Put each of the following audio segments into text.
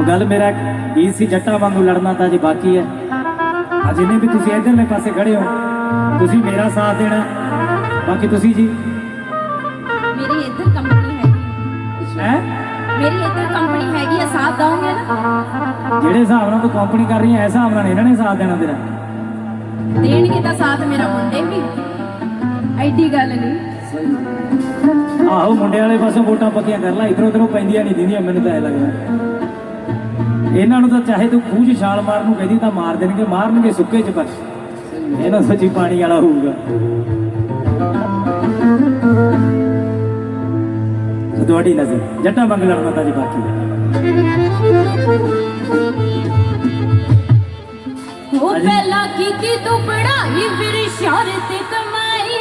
ਉਹ ਗੱਲ ਮੇਰਾ ਗੀਤ ਸੀ ਜੱਟਾਂ ਵਾਂਗੂ ਲੜਨਾ ਤਾਂ ਜੀ ਬਾਕੀ ਹੈ। ਆ ਜਿੰਨੇ ਵੀ ਤੁਸੀਂ ਇਧਰਲੇ ਪਾਸੇ ਖੜੇ ਹੋ ਤੁਸੀਂ ਮੇਰਾ ਸਾਥ ਦੇਣਾ। ਬਾਕੀ ਤੁਸੀਂ ਜੀ। ਮੇਰੀ ਇੱਧਰ ਕੰਪਨੀ ਹੈਗੀ। ਹੈ? ਮੇਰੀ ਇੱਧਰ ਕੰਪਨੀ ਹੈਗੀ ਆ ਸਾਥ ਦਓਗੇ ਨਾ? ਜਿਹੜੇ ਹਿਸਾਬ ਨਾਲ ਤੂੰ ਕੰਪਨੀ ਕਰ ਰਹੀ ਹੈ ਐਸ ਹਿਸਾਬ ਨਾਲ ਇਹਨਾਂ ਨੇ ਸਾਥ ਦੇਣਾ ਤੇਰਾ। ਦੇਣਗੇ ਤਾਂ ਸਾਥ ਮੇਰਾ ਮੁੰਡੇ ਵੀ। ਐਡੀ ਗੱਲ ਨਹੀਂ। ਆਹੋ ਮੁੰਡੇ ਵਾਲੇ ਪਾਸੋਂ ਵੋਟਾਂ ਪੱਕੀਆਂ ਕਰ ਲੈ ਇਧਰੋਂ ਉਧਰੋਂ ਪੈਂਦੀਆਂ ਨਹੀਂ ਦਿੰਦੀਆਂ ਮੈਨੂੰ ਤਾਂ ਐ ਲੱਗਦਾ। ਇਹਨਾਂ ਨੂੰ ਤਾਂ ਚਾਹੇ ਤੂੰ 'ਚ ਛਾਲ ਮਾਰਨ ਨੂੰ ਕਹਿੰਦੀ ਤਾਂ ਮਾਰ ਦੇਣਗੇ ਮਾਰਨਗੇ ਸੁੱਕੇ 'ਚ ਪਰ ਇਹਨਾਂ ਸੱਚੀ ਪਾਣੀ ਵਾਲਾ ਹੋਊਗਾ। ਤੁਹਾਡੀ ਨਜ਼ਰ ਜੱਟਾਂ ਵਾਂਗ ਲੜਨਾ ਤਾਂ ਜੀ ਬਾਕੀ ਉਹ ਪਹਿਲਾਂ ਕੀਤੀ ਤੂੰ ਪੜਾਈ ਫਿਰ ਸ਼ੌਹਰਤ ਕਮਾਈ।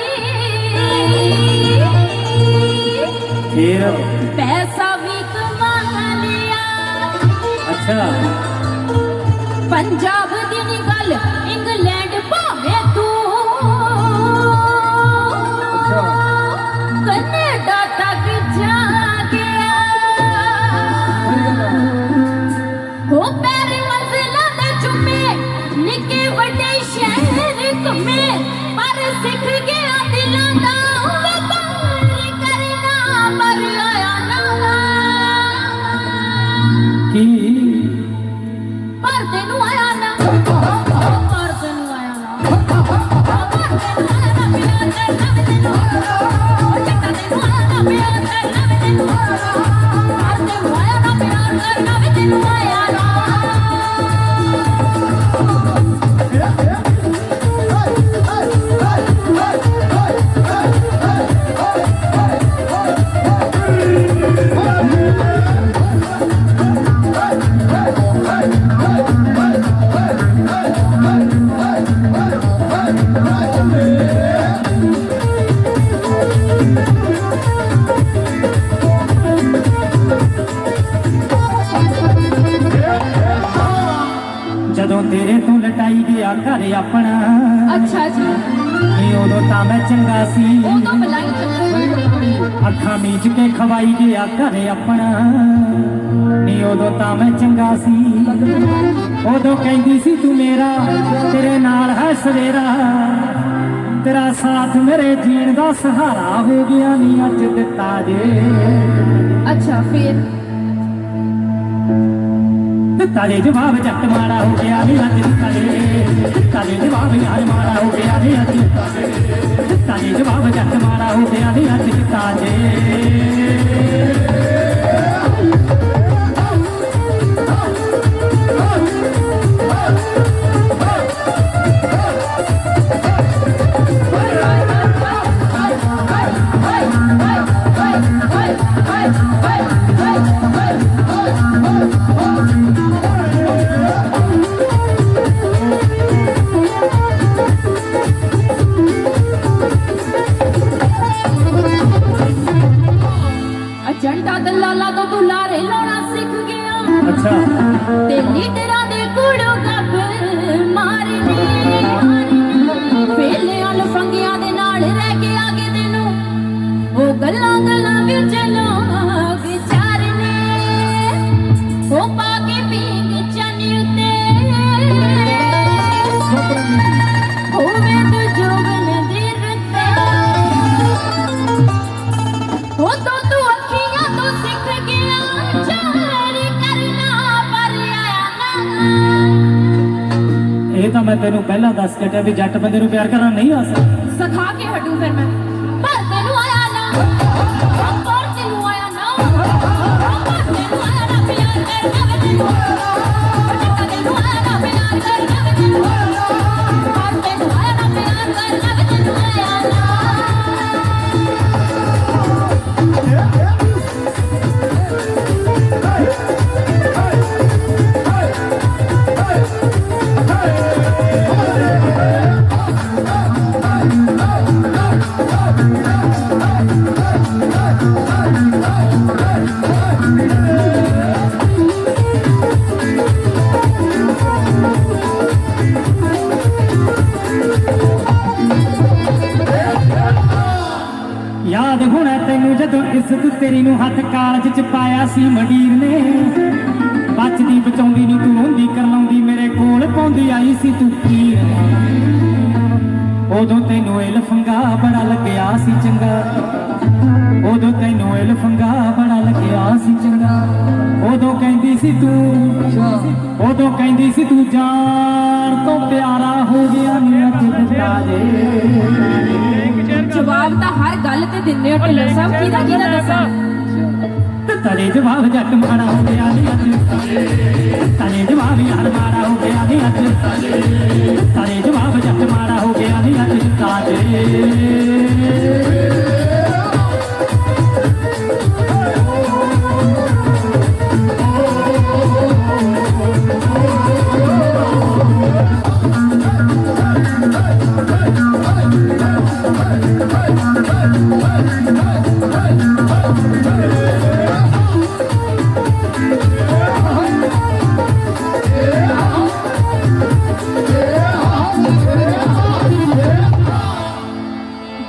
ਫੇਰ? ਪੈਸਾ ਅੱਛਾ। ਪੰਜਾਬ ਦੀ ਨੀ ਗੱਲ ਇੰਗਲੈਂਡ ਭਾਵੇਂ ਤੂੰ। ਅੱਛਾ। ਕੈਨੇਡਾ ਤੱਕ ਜਾ ਗਿਆ ਹੋ ਪੈਰ ਮੰਜ਼ਿਲਾਂ ਦੇ ਚੁੰਮੇ ਨਿੱਕੇ ਵੱਡੇ ਸ਼ਹਿਰ ਘੁੰਮੇ ਪਰ ਸਿੱਖ ਗਿਆ ਦਿਲਾਂ ਦਾ। ਕਰਨਾ ਘਰ ਆਪਣਾ। ਅੱਛਾ ਜੀ। ਨੀ ਉਦੋਂ ਤਾਂ ਮੈਂ ਚੰਗਾ ਸੀ। ਤਾਂ ਬਲਾਈ ਚੱਲ ਅੱਖਾਂ ਮੀਚ ਕੇ ਖਵਾਈ ਗਿਆ ਘਰ ਆਪਣਾ। ਨੀ ਉਦੋਂ ਤਾਂ ਮੈਂ ਚੰਗਾ ਸੀ। ਉਦੋਂ ਕਹਿੰਦੀ ਸੀ ਤੂੰ ਮੇਰਾ ਤੇਰੇ ਨਾਲ ਹੈ ਸਵੇਰਾ। ਤੇਰਾ ਸਾਥ ਮੇਰੇ ਜੀਣ ਦਾ ਸਹਾਰਾ ਹੋ ਗਿਆ ਨੀ ਅੱਜ ਦਿੱਤਾ ਜੇ। ਅੱਛਾ ਫਿਰ? ਤਾਲੇ ਜਵਾਬ ਜੱਟ ਮਾੜਾ ਹੋ ਗਿਆ ਨੀ ਅੱਜ ਦਿੱਤਾ ਜੇ ਜਵਾਬ ਯਾਰ ਮਾੜਾ ਹੋ ਗਿਆ ਨੀ ਅੱਜ ਦਿੱਤਾ ਜਵਾਬ ਜੱਟ ਮਾੜਾ ਹੋ ਗਿਆ ਨੀ ਅੱਜ ਦਿੱਤਾ ਅੱਛਾ। ਤੇ ਲੀਡਰਾਂ ਦੇ ਕੁੜੋ ਗੱਪ ਮਾਰਨੇ ਫੇਲਿਆਂ ਲਫੰਗੀਆਂ ਦੇ ਨਾਲ ਰਹਿ ਕੇ ਆਗੇ ਤੈਨੂੰ, ਉਹ ਗੱਲਾਂ ਗੱਲਾਂ ਵਿੱਚ ਲੋਕ ਚਾਰਨੇ ਉਹ ਇਹ ਤਾਂ ਮੈਂ ਤੈਨੂੰ ਪਹਿਲਾਂ ਦੱਸ ਕੇ ਹਟਿਆ ਵੀ ਜੱਟ ਬੰਦੇ ਨੂੰ ਪਿਆਰ ਕਰਨਾ ਨਹੀਂ ਆ ਸਕਦਾ। ਸਿਖਾ ਕੇ ਹਟੂ ਫਿਰ ਮੈਂ। ਪਰ ਤੈਨੂੰ ਆਇਆ ਨਾ ਪਰ ਤੈਨੂੰ ਆਇਆ ਨਾ। ਪਰ ਤੈਨੂੰ ਆਇਆ ਨਾ, ਪਿਆਰ ਕਰਨਾ ਤੈਨੂੰ। ਹੋਣਾ ਤੇਰੀ ਨੂੰ ਹੱਥ ਕਾਲਜ ਚ ਪਾਇਆ ਸੀ ਮੰਡੀਰ ਨੇ। ਬਚਦੀ ਬਚਾਉਂਦੀ ਨਹੀਂ ਤੂੰ ਰੋਂਦੀ ਕਰਲਾਉਂਦੀ ਮੇਰੇ ਕੋਲ ਪਾਉਂਦੀ ਆਈ ਸੀ ਤੂੰ ਕੀ ਉਦੋਂ ਤੈਨੂੰ ਇਹ ਲਫੰਗਾ ਬੜਾ ਲੱਗਿਆ ਸੀ ਚੰਗਾ। ਉਦੋਂ ਤੈਨੂੰ ਇਹ ਲਫੰਗਾ ਬੜਾ ਲੱਗਿਆ ਸੀ ਚੰਗਾ। ਉਦੋਂ ਕਹਿੰਦੀ ਸੀ ਤੂੰ, ਉਦੋਂ ਕਹਿੰਦੀ ਸੀ ਤੂੰ ਜਾਨ ਤੋਂ ਪਿਆਰਾ ਹੋ ਗਿਆ ਨੀ ਦਿੱਤਾ ਜੇ ਜਵਾਬ ਤਾਂ ਹਰ ਗੱਲ ਦਿੰਦੇ ਹੋ ਢਿੱਲੋਂ ਸਾਹਿਬ? ਕਿਹਦਾ ਕਿਹਦਾ ਦੱਸਾਂ? ਤੇ ਤਲੇ ਜਵਾਬ ਜੱਟ ਮਾੜਾ ਹੋ ਗਿਆ ਨੀ ਅੱਜ। ਤਲੇ ਜਵਾਬ ਯਾਰ ਮਾੜਾ ਹੋ ਗਿਆ ਨੀ ਅੱਜ। ਤਲੇ ਜਵਾਬ ਜੱਟ ਮਾੜਾ ਹੋ ਗਿਆ ਨੀ ਅੱਜ। ਦਿੱਤਾ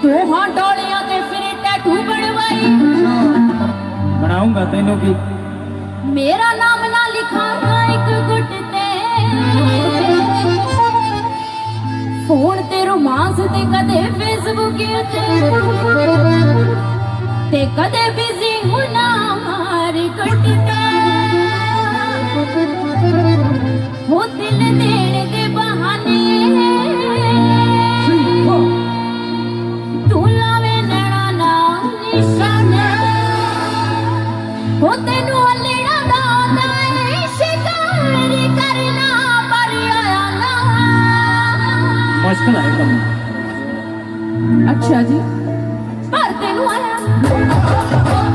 ਦੋਹਾਂ ਡੋਲਿਆਂ ਤੇ ਫਿਰ ਟੈਟੂ ਬਣਵਾਈ। ਬਣਾਉਂਗਾ ਤੈਨੂੰ ਵੀ। ਮੇਰਾ ਨਾਮ ਨਾ ਲਿਖਾਂਗਾ ਇੱਕ ਗੁੱਟ ਤੇ। ਫੋਨ ਤੇ ਤੇ ਕਦੇ ਫੇਸਬੁੱਕ ਉੱਤੇ ਤੇ ਕਦੇ ਬਿਜ਼ੀ ਹੁਣਾ ਮਾਰ ਗੁੱਟ ਹੋ ਦਿਲ ਦੇਣ ਦੇ ਬਹਾਨੇ। ਤੂੰ ਲਾਵੇਂ ਨੈਣਾ ਨਾ ਨਿਸ਼ਾਨੇ। ਹੋ ਤੈਨੂੰ ਅਲੜਾ ਦਾ ਮੁਸ਼ਕਲ ਹੈ ਕੰਮ। ਅੱਛਾ ਜੀ। ਪਰ ਤੈਨੂੰ ਆਇਆ।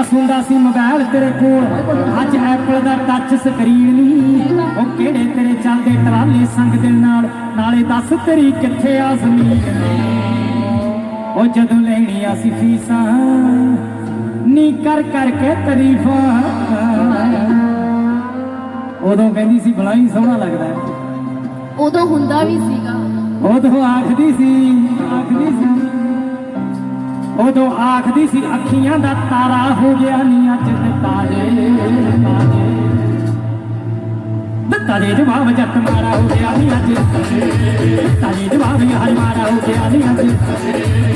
ਤੇਤੀ ਦਾ ਹੁੰਦਾ ਸੀ ਮੋਬਾਈਲ ਤੇਰੇ ਕੋਲ। ਅੱਜ ਐਪਲ ਦਾ ਟੱਚ ਸਕਰੀਨ ਨਹੀਂ। ਉਹ ਕਿਹੜੇ ਤੇਰੇ ਚੱਲਦੇ ਟਰਾਲੇ ਸੰਗ ਦੇ ਨਾਲ? ਨਾਲੇ ਦੱਸ ਤੇਰੀ ਕਿੱਥੇ ਆ ਜ਼ਮੀਨ? ਉਹ ਜਦੋਂ ਲੈਣੀ ਆ ਸੀ ਫੀਸਾਂ ਨੀ ਕਰ ਕਰਕੇ ਤਾਰੀਫਾਂ। ਉਦੋਂ ਕਹਿੰਦੀ ਸੀ ਬੜਾ ਹੀ ਸੋਹਣਾ ਲੱਗਦਾ। ਉਦੋਂ ਹੁੰਦਾ ਵੀ ਸੀਗਾ। ਉਦੋਂ ਆਖਦੀ ਸੀ ਆਖਦੀ ਸੀ ਉਦੋਂ ਆਖਦੀ ਸੀ, ਅੱਖੀਆਂ ਦਾ ਤਾਰਾ ਹੋ ਗਿਆ ਨੀ ਅੱਜ ਤੇ ਤਾਰੇ ਤਾਰੇ ਦਿੱਤਾ ਜਵਾਬ, ਜੱਟ ਮਾਰਾ ਹੋ ਗਿਆ ਨੀ ਅੱਜ ਦਿੱਤਾ ਜਵਾਬ ਯਾਰ ਮਾਰਾ ਹੋ ਗਿਆ ਨੀ ਅੱਜ